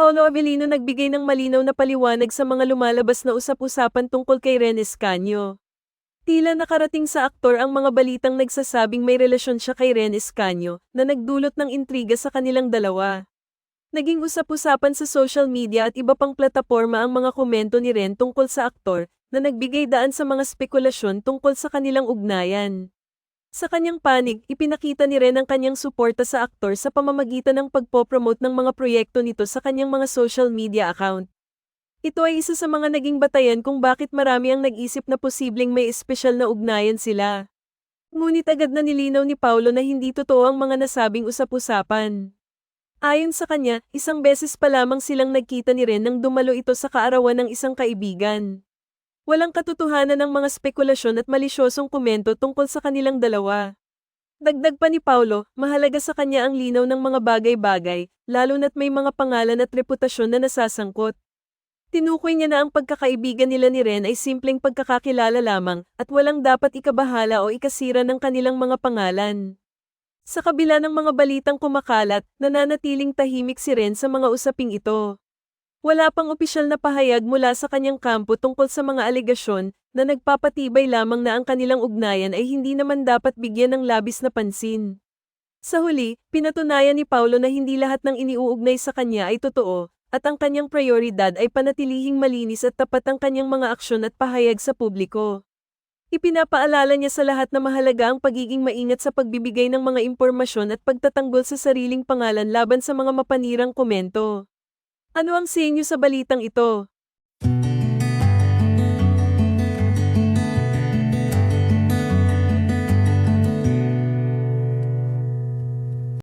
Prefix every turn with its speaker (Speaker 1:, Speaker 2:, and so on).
Speaker 1: Paulo Avellino nagbigay ng malinaw na paliwanag sa mga lumalabas na usap-usapan tungkol kay Ren Escanio. Tila nakarating sa aktor ang mga balitang nagsasabing may relasyon siya kay Ren Escanio na nagdulot ng intriga sa kanilang dalawa. Naging usap-usapan sa social media at iba pang plataporma ang mga komento ni Ren tungkol sa aktor na nagbigay daan sa mga spekulasyon tungkol sa kanilang ugnayan. Sa kanyang panig, ipinakita ni Ren ang kanyang suporta sa aktor sa pamamagitan ng pagpopromote ng mga proyekto nito sa kanyang mga social media account. Ito ay isa sa mga naging batayan kung bakit marami ang nag-isip na posibleng may espesyal na ugnayan sila. Ngunit agad na nilinaw ni Paulo na hindi totoo ang mga nasabing usap-usapan. Ayon sa kanya, isang beses pa lamang silang nagkita ni Ren nang dumalo ito sa kaarawan ng isang kaibigan. Walang katotohanan ng mga spekulasyon at malisyosong komento tungkol sa kanilang dalawa. Dagdag pa ni Paulo, mahalaga sa kanya ang linaw ng mga bagay-bagay, lalo na't may mga pangalan at reputasyon na nasasangkot. Tinukoy niya na ang pagkakaibigan nila ni Ren ay simpleng pagkakakilala lamang at walang dapat ikabahala o ikasira ng kanilang mga pangalan. Sa kabila ng mga balitang kumakalat, nananatiling tahimik si Ren sa mga usaping ito. Wala pang opisyal na pahayag mula sa kanyang kampo tungkol sa mga alegasyon na nagpapatibay lamang na ang kanilang ugnayan ay hindi naman dapat bigyan ng labis na pansin. Sa huli, pinatunayan ni Paulo na hindi lahat ng iniuugnay sa kanya ay totoo, at ang kanyang prioridad ay panatilihing malinis at tapat ang kanyang mga aksyon at pahayag sa publiko. Ipinapaalala niya sa lahat na mahalaga ang pagiging maingat sa pagbibigay ng mga impormasyon at pagtatanggol sa sariling pangalan laban sa mga mapanirang komento. Ano ang senyo sa balitang ito?